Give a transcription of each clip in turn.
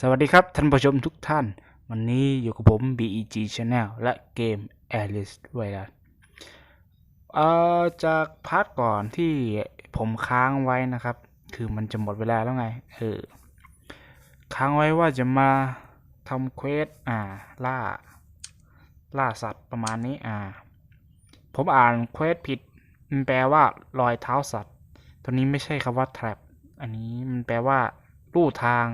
สวัสดีครับ ท่านผู้ชมทุกท่าน วันนี้อยู่กับผม BEG Channel และเกม Alice ด้วยนะเอ่อจากพาร์ทก่อนที่ผมค้างไว้นะครับ คือมันจะหมดเวลาแล้วไงเออค้างไว้ว่าจะมาทำเควสอ่าล่า ล่าสัตว์ประมาณนี้อ่า ผมอ่านเควสผิด มันแปลว่ารอยเท้าสัตว์ ตัวนี้ไม่ใช่คำว่า trap อันนี้มันแปลว่าลู่ทาง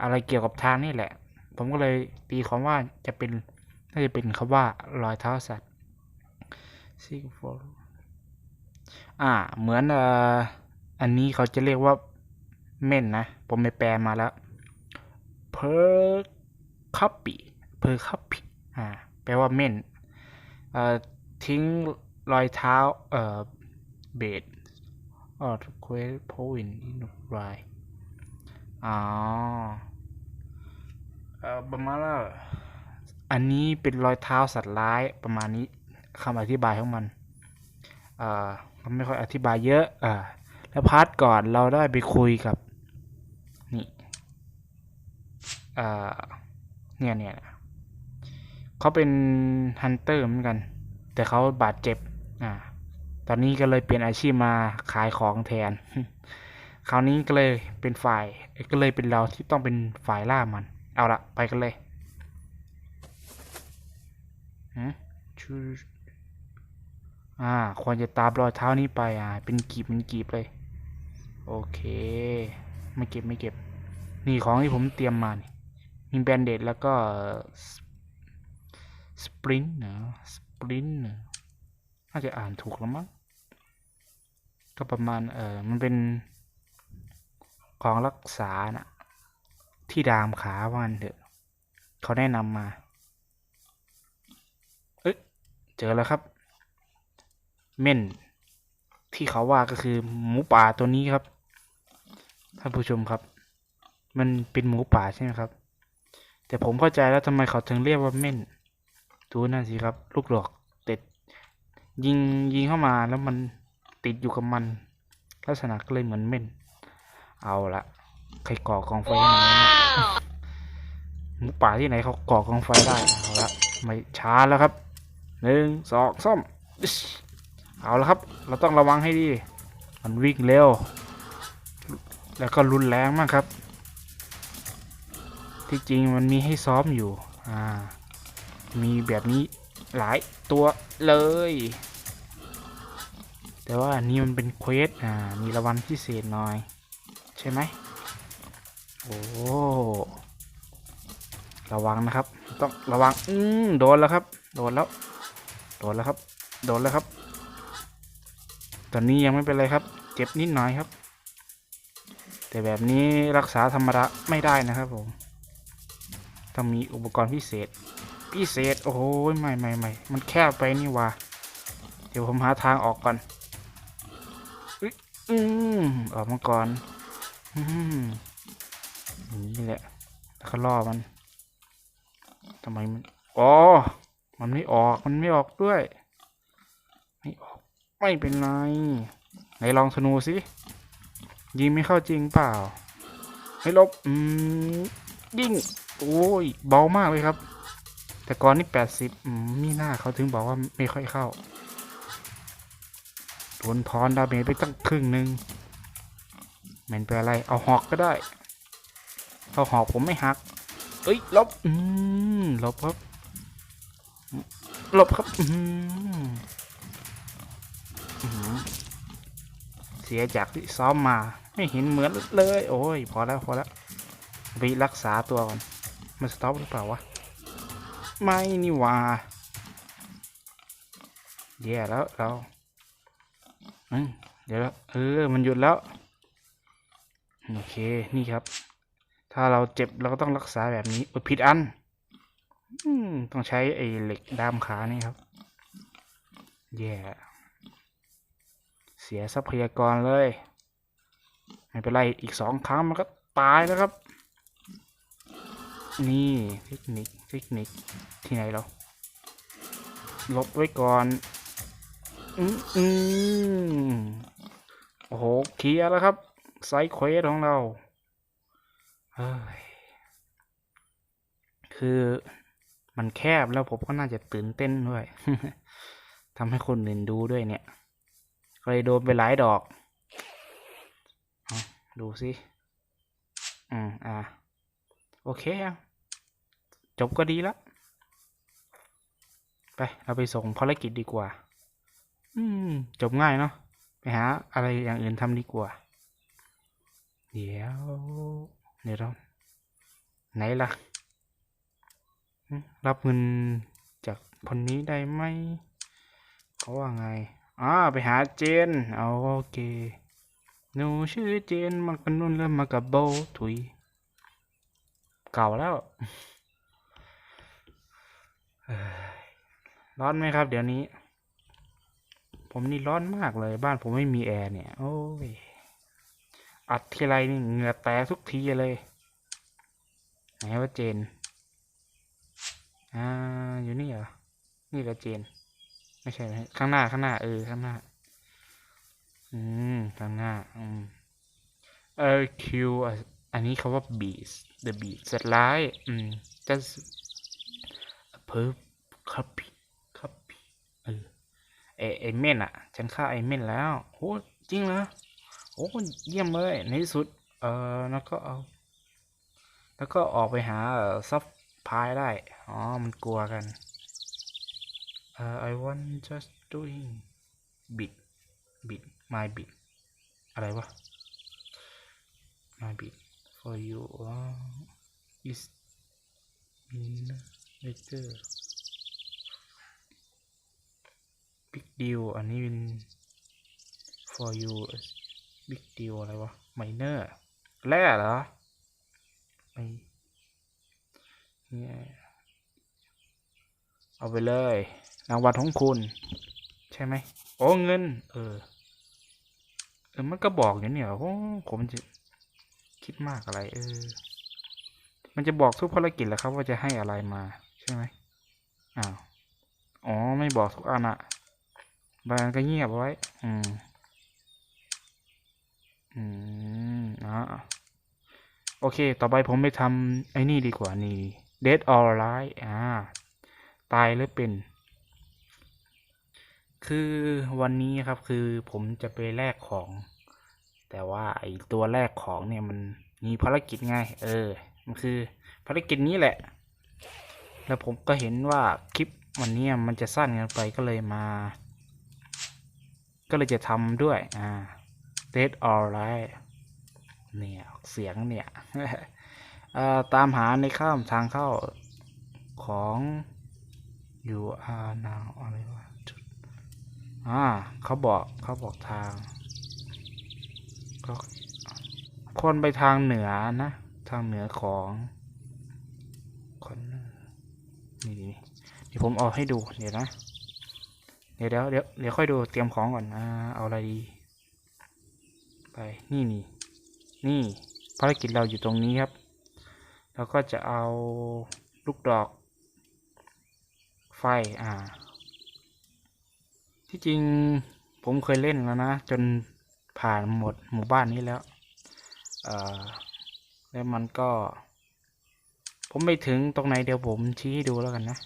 อะไรเกี่ยวกับทางนี่แหละ ผมก็เลยตีความว่าจะเป็นน่าจะเป็นคำว่ารอยเท้าสัตว์ Seek for อ่า เหมือนออันนี้เขาจะเรียกว่าเม่นนะ ผมไปแปลมาแล้ว per copy per copy อ่า แปลว่าเม่นเอ่อทิ้งรอยเท้าเอ่อเบดออทเควสโพวินอินไร อ๋อเออประมาณว่าอันนี้เป็นรอยเท้าสัตว์ร้ายประมาณนี้คำอธิบายของมันเอ่อมันไม่ค่อยอธิบายเยอะอ่าแล้วพาร์ทก่อนเราได้ไปคุยกับนี่เอ่อเนี่ยเนี่ยเขาเป็นฮันเตอร์เหมือนกัน แต่เขาบาดเจ็บอ่าตอนนี้ก็เลยเปลี่ยนอาชีพมาขายของแทน คราวนี้ก็เลยเป็นฝ่ายก็เลยเป็นเราที่ต้องเป็นฝ่ายล่ามัน เอาละไปกันเลยหืมชูอ่าควรจะตามรอยเท้านี้ไปอ่าเป็นกีบเป็นกีบเลย โอเค ไม่เก็บไม่เก็บ นี่ของที่ผมเตรียมมานี่มีแบนเดดแล้วก็สปรินเนอะสปรินเนอะน่าจะอ่านถูกแล้วมั้งก็ประมาณเออมันเป็น ของรักษานะที่ดามขาวันเถอะเขาแนะนำมา เอ้ยเจอแล้วครับ เม่น ที่เขาว่าก็คือหมูป่าตัวนี้ครับ ท่านผู้ชมครับ มันเป็นหมูป่าใช่ไหมครับ แต่ผมเข้าใจแล้วทำไมเขาถึงเรียกว่าเม่น ดูนั่นสิครับ ลูกหลอกติดยิงยิงเข้ามาแล้วมันติดอยู่กับมัน ลักษณะก็เลยเหมือนเม่น เอาละใครก่อกองไฟให้หน่อยนะหมูป่าที่ไหนเขาก่อกองไฟได้เอาละไม่ช้าแล้วครับหนึ่งสองสามอิ๊ชเอาละครับ เราต้องระวังให้ดี มันวิ่งเร็ว แล้วก็รุนแรงมากครับ ที่จริงมันมีให้ซ้อมอยู่อ่ามีแบบนี้หลายตัวเลย แต่ว่าอันนี้มันเป็นเควสอ่ามีรางวัลพิเศษหน่อยใช่ไหมโอ้ระวังนะครับ ต้องระวัง อืมโดนแล้วครับ โดนแล้ว โดนแล้วครับ โดนแล้วครับ ตอนนี้ยังไม่เป็นไรครับ เจ็บนิดหน่อยครับ แต่แบบนี้รักษาธรรมดาไม่ได้นะครับผม ต้องมีอุปกรณ์พิเศษ พิเศษ โอ้โหไม่ไม่ไม่มันแคบไปนี่ว่า เดี๋ยวผมหาทางออกก่อนอืมออกมาก่อน นี่แหละ แล้วก็ล่อมันทำไมมัน อ๋อ มันไม่ออก มันไม่ออกด้วย ไม่ออก ไม่เป็นไร ไหนลองธนูสิ ยิงไม่เข้าจริงเปล่า ให้ลบ อืมยิงโอ้ย เบามากเลยครับ แต่ก่อนนี่แปดสิบมมีหน้าเขาถึงบอกว่าไม่ค่อยเข้าโดนทอนดาเมจไปตั้งครึ่งหนึ่ง ไมันเป็นอะไร เอาหอกก็ได้ เอาหอกผมไม่หัก เอ้ยลบ อืมลบครับลบครับอืมอืมเสียจากที่ซ้อมมา ไม่เห็นเหมือนเลย โอ้ย พอแล้วพอแล้วไปรักษาตัวก่อน มันสต็อปหรือเปล่าวะ ไม่นี่หว่าแย่แล้วเราอืมเดี๋ยวแล้วเออ มันหยุดแล้ว โอเค นี่ครับ ถ้าเราเจ็บเราก็ต้องรักษาแบบนี้อผิดอันอืต้องใช้ไอ้เหล็กด้ามขานี่ครับ แย่เสียทรัพยากรเลย ไม่เป็นไร อีกสองครั้งมันก็ตายแล้วครับ นี่เทคนิคเทคนิคที่ไหนเรา ลบไว้ก่อน อืมอืมโอ้โหเคลียร์แล้วครับ ไซด์เควสของเราเฮ้ยคือมันแคบแล้วผมก็น่าจะตื่นเต้นด้วยทำให้คนอื่นดูด้วยเนี่ยก็เลยโดนไปหลายดอก ดูสิ อืมอ่า โอเคอะจบก็ดีแล้ว ไป เราไปส่งภารกิจดีกว่า อืม จบง่ายเนาะ ไปหาอะไรอย่างอื่นทำดีกว่า เดี๋ยวเดี๋ยวเราไหนล่ะ รับเงินจากคนนี้ได้ไหมเขาว่าไงอ่าไปหาเจนเอาโอเคหนูชื่อเจนมากันนุ่นเริ่มมากับโบถุย เก่าแล้วร้อนไหมครับ เดี๋ยวนี้ ผมนี่ร้อนมากเลยบ้านผมไม่มีแอร์เนี่ย โอ้ย อัดทีไรนี่เหงื่อแตกทุกทีเลยไหนว่าเจน อ่า อยู่นี่เหรอ นี่ก็เจน ไม่ใช่ไหมข้างหน้าข้างหน้าเออข้างหน้า อืม ข้างหน้า อืม เออคิวอะอันนี้เขาว่า beat the beat สัตว์ร้าย อืม just a perp copy copy เออไอไอเม่นอะฉันฆ่าไอเม่นแล้วโอ้จริงเหรอ โอ้เยี่ยมเลยในที่สุด เออแล้วก็เอาแล้วก็ออกไปหาซับพายได้ อ๋อ มันกลัวกันเออ I want just doing bit bit my bit อะไรวะ my bit for you อ๋อ is in later big deal อันนี้เป็น for you big deal อะไรวะ minor แร่เหรอไม่เนี่ยเอาไปเลยรางวัลของคุณ ใช่ไหมโอ้เงิน เออ เออมันก็บอกอย่างนี้เหรอโอ้ผมจะคิดมากอะไร เออ มันจะบอกทุกภารกิจแหละครับว่าจะให้อะไรมา ใช่ไหมอ้าวอ๋อ ไม่บอกทุกอันอะบางอันก็เงียบไว้ อืม อืมอ่าโอเค ต่อไปผมไปทำไอ้นี่ดีกว่านี่ dead or alive อ่า ตายหรือเป็น คือวันนี้ครับคือผมจะไปแลกของ แต่ว่าไอตัวแรกของเนี่ยมันมีภารกิจไงเออ มันคือภารกิจนี้แหละ แล้วผมก็เห็นว่าคลิปวันนี้มันจะสั้นเกันไปก็เลยมา ก็เลยจะทำด้วย อ่า dead or alive เนี่ยเสียงเนี่ยตามหาในข้ามทางเข้าของ you are now อะไรวะจุดอ่าเขาบอกเขาบอกทางก็คนไปทางเหนือนะ ทางเหนือของคนนี่นี่นี่ผมเอาให้ดูเดี๋ยวนะเดี๋ยวเดี๋ยวเดี๋ยวเดี๋ยวค่อยดูเตรียมของก่อนอ่าเอาอะไรดี ไปนี่นี่นี่ภารกิจเราอยู่ตรงนี้ครับ แล้วก็จะเอาลูกดอก ไฟอ่า ที่จริงผมเคยเล่นแล้วนะ จนผ่านหมดหมู่บ้านนี้แล้วเอ่อแล้วมันก็ ผมไม่ถึงตรงไหนเดี๋ยวผมชี้ให้ดูแล้วกันนะ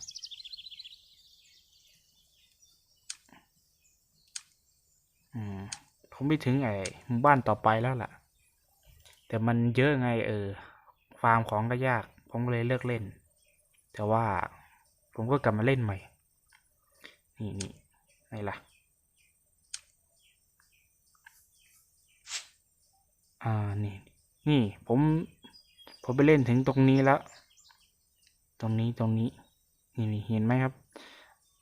อืม ผมไม่ถึงไอ้หมู่บ้านต่อไปแล้วล่ะ แต่มันเยอะไงเออ ฟาร์มของก็ยาก ผมก็เลยเลิกเล่น แต่ว่าผมก็กลับมาเล่นใหม่ นี่นี่ไหนล่ะอ่านี่ นี่ผม ผมไปเล่นถึงตรงนี้แล้ว ตรงนี้ตรงนี้นี่นี่เห็นไหมครับ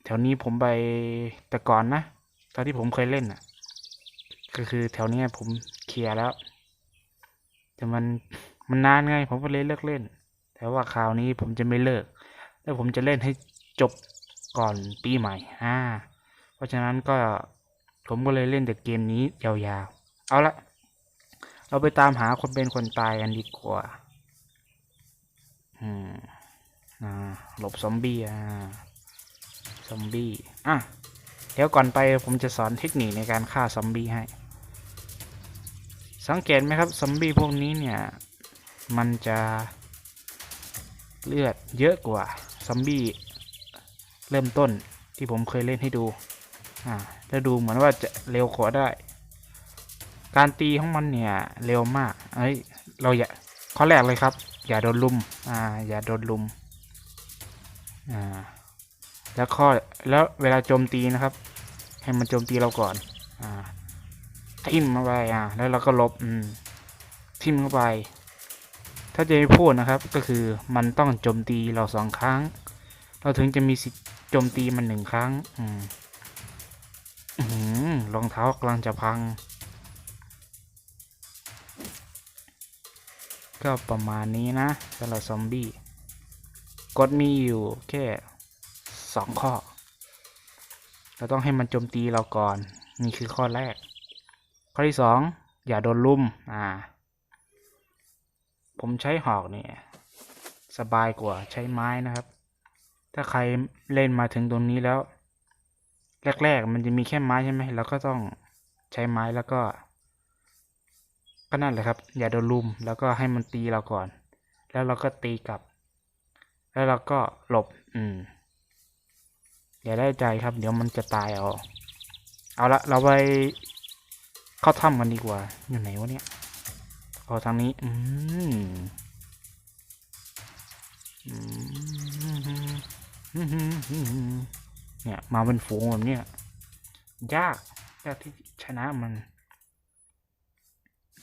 แถวนี้ผมไปแต่ก่อนนะ ตอนที่ผมเคยเล่นอะ ก็คือแถวนี้ผมเคลียร์แล้ว แต่มันมันนานไง ผมก็เลยเลิกเล่น แต่ว่าคราวนี้ผมจะไม่เลิก แล้วผมจะเล่นให้จบก่อนปีใหม่อ่าเพราะฉะนั้นก็ผมก็เลยเล่นแต่เกมนี้ยาวๆ เอาละ เราไปตามหาคนเป็นคนตายกันดีกว่า อืม อ่า หลบซอมบี้ อ่า ซอมบี้ อะ เดี๋ยวก่อนไปผมจะสอนเทคนิคในการฆ่าซอมบี้ให้ สังเกตไหมครับซอมบี้พวกนี้เนี่ยมันจะเลือดเยอะกว่าซอมบี้เริ่มต้นที่ผมเคยเล่นให้ดูอ่าแล้วดูเหมือนว่าจะเร็วกว่าได้ การตีของมันเนี่ยเร็วมากเอ้ยเราอย่าข้อแรกเลยครับ อย่าโดนลุมอ่าอย่าโดนลุมอ่าแล้วข้อแล้วเวลาโจมตีนะครับ ให้มันโจมตีเราก่อนอ่า ทิ่มเข้าไปอ่าแล้วเราก็ลบอืมทิ่มเข้าไป ถ้าจะให้พูดนะครับ ก็คือมันต้องโจมตีเราสองครั้ง เราถึงจะมีสิทธิ์โจมตีมันหนึ่งครั้ง อืมรองเท้ากำลังจะพัง ก็ประมาณนี้นะสำหรับซอมบี้กฎมีอยู่แค่สองข้อ เราต้องให้มันโจมตีเราก่อน นี่คือข้อแรก ข้อที่สองอย่าโดนลุมอ่าผมใช้หอกเนี่ยสบายกว่าใช้ไม้นะครับ ถ้าใครเล่นมาถึงตรงนี้แล้ว แรก ๆ มันจะมีแค่ไม้ใช่ไหมเราก็ต้องใช้ไม้แล้วก็ ก็นั่นแหละครับ อย่าโดนลุมแล้วก็ให้มันตีเราก่อน แล้วเราก็ตีกลับ แล้วเราก็หลบ อืมอย่าได้ใจครับ เดี๋ยวมันจะตายเอา เอาละเราไป เข้าถ้ำกันดีกว่า อยู่ไหนวะเนี่ยเอาทางนี้อืมอืมเนี่ย มาเป็นฝูงแบบเนี้ยยากยากที่ชนะมัน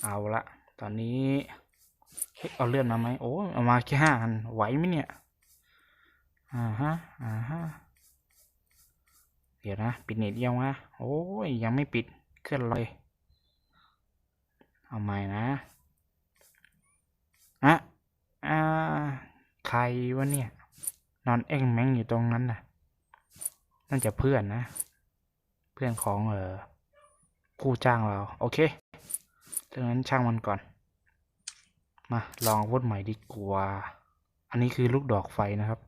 เอาละตอนนี้เฮ้เอาเลื่อนมาไหมโอ้เอามาแค่ห้าอันไหวไหมเนี่ยอ่าฮะอ่าฮะเดี๋ยวนะ ปิดเน็ตยังวะโอ้ยยังไม่ปิดเคลื่อนเลย เอาใหม่นะอะอ่าใครวะเนี่ย นอนแอ่งแมงอยู่ตรงนั้นน่ะน่าจะเพื่อนนะ เพื่อนของเออผู้จ้างเรา โอเคดังนั้นช่างมันก่อน มาลองวุธใหม่ดีกว่า อันนี้คือลูกดอกไฟนะครับ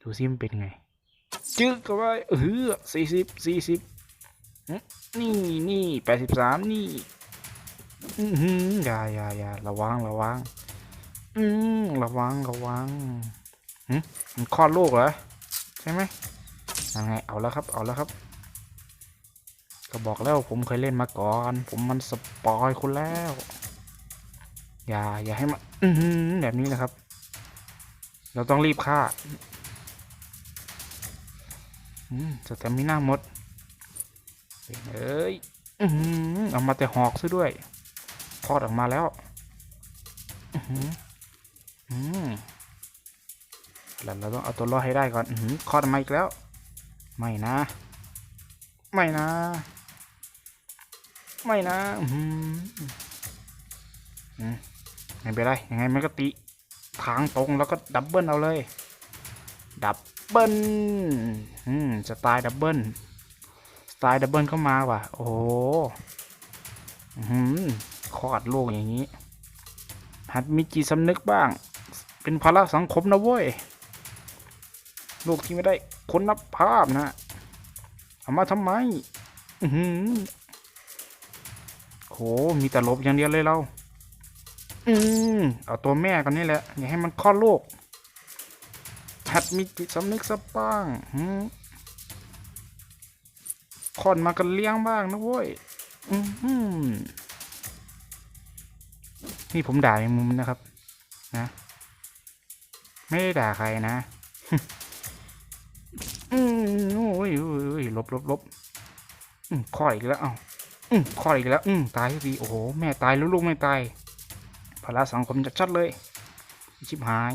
ดูซิมันเป็นไง จึ๊กเข้าไปเออสี่สิบสี่สิบนี่นี่แปดสิบสามนี่ อือหือย่าอย่าอย่าระวังระวัง อืมระวังระวังหึมันคลอดลูกเหรอใช่ไหมยังไงเอาแล้วครับ เอาแล้วครับ ก็บอกแล้วผมเคยเล่นมาก่อน ผมมันสปอยคุณแล้ว อย่าอย่าให้มันอืแบบนี้นะครับ เราต้องรีบฆ่าอืมสแตมิน่าหมดเอ้ยอืออเอามาแต่หอกซะด้วย อดออกมาแล้วอือหืออืมแล้วเราต้องเอาตัวรอดให้ได้ก่อน อืคลอดมาอีกแล้ว ไม่นะ ไม่นะ ไม่นะอือหืออืมไม่เป็นไร ยังไงมันก็ตีทางตรงแล้วก็ดับเบิลเอาเลย ดับเบิลอืมสไตล์ดับเบิลสไตล์ดับเบิลเข้ามาว่ะ โอ้โห อื้อหือ คลอดโลกอย่างนี้ หัดมีจิตสำนึกบ้าง เป็นภาระสังคมนะเว้ย โลกที่ไม่ได้คุณภาพนะเอามาทำไม อือโห มีแต่ลบอย่างเดียวเลยเรา อืมเอาตัวแม่กันนี่แหละ อย่าให้มันคลอดลูกหัดมีจิตสำนึกสักบ้างหืมคลอดมากันเลี้ยงบ้างนะเว้ย อือหือ นี่ผมด่าในมุมนะครับ นะ ไม่ได้ด่าใครนะอืมโอ้ยโอ้ยโอ้ยลบลบลบอืมคออีกแล้วเอ้าอืมคออีกแล้วอืมตายทีโอ้โหแม่ตายลูกไม่ตายภาระสังคมจะชัดเลย ชิบหาย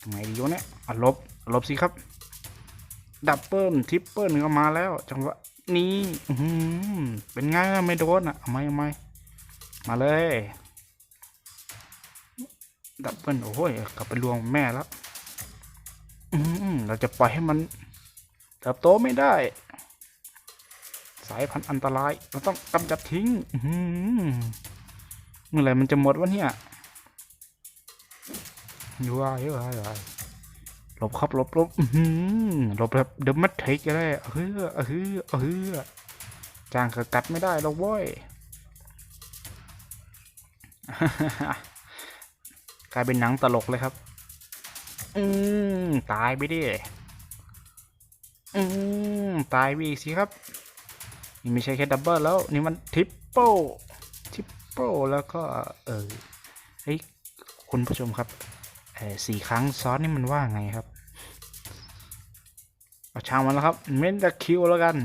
ทำไงดีวะเนี่ยอะลบลบสิครับ ดับเบิลทริปเปิลก็มาแล้ว จังหวะนี้อือหือเป็นไงไม่โดนอะเอาไมเอาไม มาเลย ดับเบิลโอ้ยกลับไปรวงแม่แล้วอืมเราจะปล่อยให้มันเติบโตไม่ได้ สายพันธุ์อันตราย เราต้องกำจัดทิ้งอืมเมื่อไหร่มันจะหมดวะเนี่ยอยู่ว่าอยู่ว่าอยู่ว่าหลบครับหลบหลบหลบแบบเดอะมัทเทคก็ได้เฮ้อเฮ้อเฮ้อจางกระกัดไม่ได้แล้วเว้ย กลายเป็นหนังตลกเลยครับ อืมตายไปดิอืมตายไปอีกสิครับ นี่ไม่ใช่แค่ดับเบิลแล้ว นี่มันทริปเปิลทริปเปิลแล้วก็ เออเฮ้ยคุณผู้ชมครับเออสี่ครั้งซ้อนนี่มันว่าไงครับ เอาช่างมันแล้วครับเม้นตะคิวแล้วกัน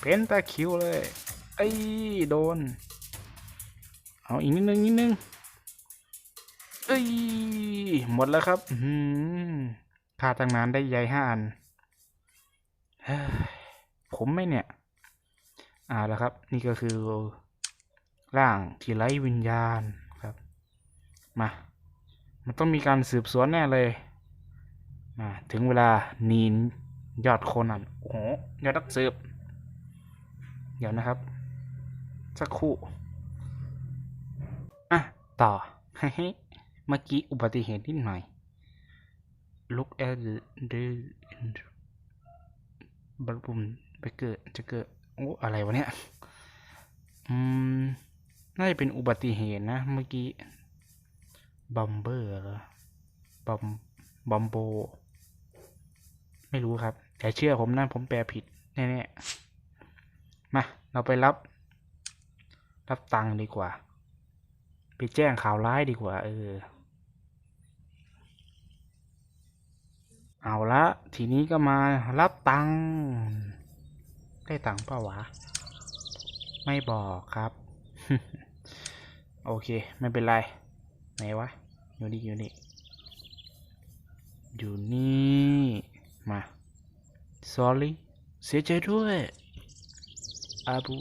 เป็นตะคริวเลยไอ้ยโดน เอาอีกนิดนึงนิดนึงเอ้ยหมดแล้วครับอือหือค่าตั้งนานได้ใยห้าอันผมไม่เนี่ยอ่าแล้วครับ นี่ก็คือร่างที่ไร้วิญญาณครับ มา มันต้องมีการสืบสวนแน่เลยอ่าถึงเวลานีนยอดโคนันโอ้โหยอดนักสืบ เดี๋ยวนะครับ สักครู่ อะ ต่อเฮ้ยเมื่อกี้อุบัติเหตุนิดหน่อย look at the บัลบุมไปเกิดจะเกิดโอ้อะไรวะเนี่ย อืม น่าจะเป็นอุบัติเหตุนะ เมื่อกี้บัมเบอร์เหรอบัมบัมโบ ไม่รู้ครับ แต่เชื่อผมนะผมแปลผิด แน่ๆ มา เราไปรับ รับตังค์ดีกว่า ไปแจ้งข่าวร้ายดีกว่า เออ เอาละ ทีนี้ก็มารับตังค์ได้ตังค์เปล่าวะ ไม่บอกครับ โอเค ไม่เป็นไร ไหนวะ อยู่นี่ อยู่นี่ อยู่นี่ มา sorry เสียใจด้วยอาบู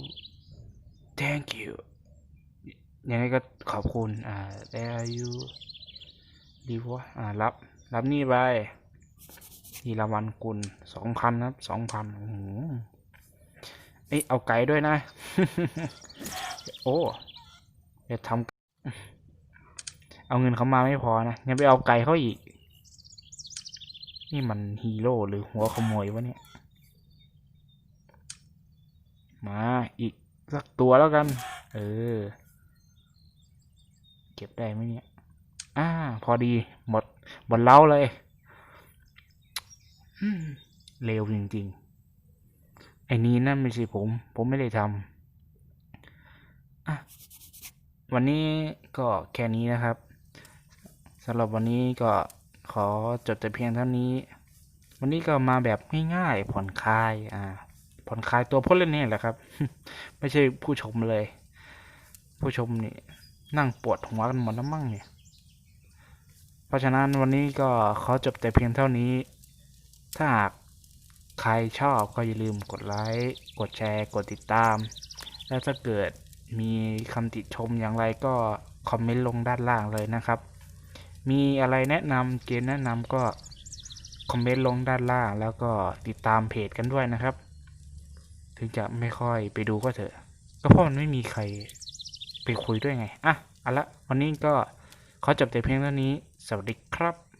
thank you ยังไงก็ขอบคุณ อ่า there you ดีวะอ่า รับ รับนี่ไปนี่รางวัลกุลสองพันครับสองพันโอ้โหเอ้ยเอาไก่ด้วยนะ โอ้จะทำเอาเงินเขามาไม่พอนะยังไปเอาไก่เขาอีก นี่มันฮีโร่หรือหัวขโมยวะเนี่ย มาอีกสักตัวแล้วกัน เออ ก็บได้ไหมเนี่ย อ่า พอดีหมดหมดเล้าเลยอืมเลวจริงๆไอ้นี้นั่นไม่ใช่ผม ผมไม่ได้ทำอะวันนี้ก็แค่นี้นะครับสำหรับวันนี้ก็ขอจบแต่เพียงเท่านี้ วันนี้ก็มาแบบง่ายๆผ่อนคลาย อ่า ผ่อนคลายตัวผู้เล่นนี่แหละครับ ไม่ใช่ผู้ชมเลย ผู้ชมนี่ นั่งปวดหัวกันหมดแล้วมั่งเนี่ย เพราะฉะนั้นวันนี้ก็ขอจบแต่เพียงเท่านี้ ถ้าหากใครชอบก็อย่าลืมกดไลค์ กดแชร์ กดติดตาม แล้วถ้าเกิดมีคำติชมอย่างไรก็คอมเมนต์ลงด้านล่างเลยนะครับ มีอะไรแนะนำเกมแนะนำก็คอมเมนต์ลงด้านล่าง แล้วก็ติดตามเพจกันด้วยนะครับ ถึงจะไม่ค่อยไปดูก็เถอะ ก็เพราะมันไม่มีใคร ไปคุยด้วยไง อะเอาละวันนี้ก็ขอจบแต่เพียงเท่านี้ สวัสดีครับ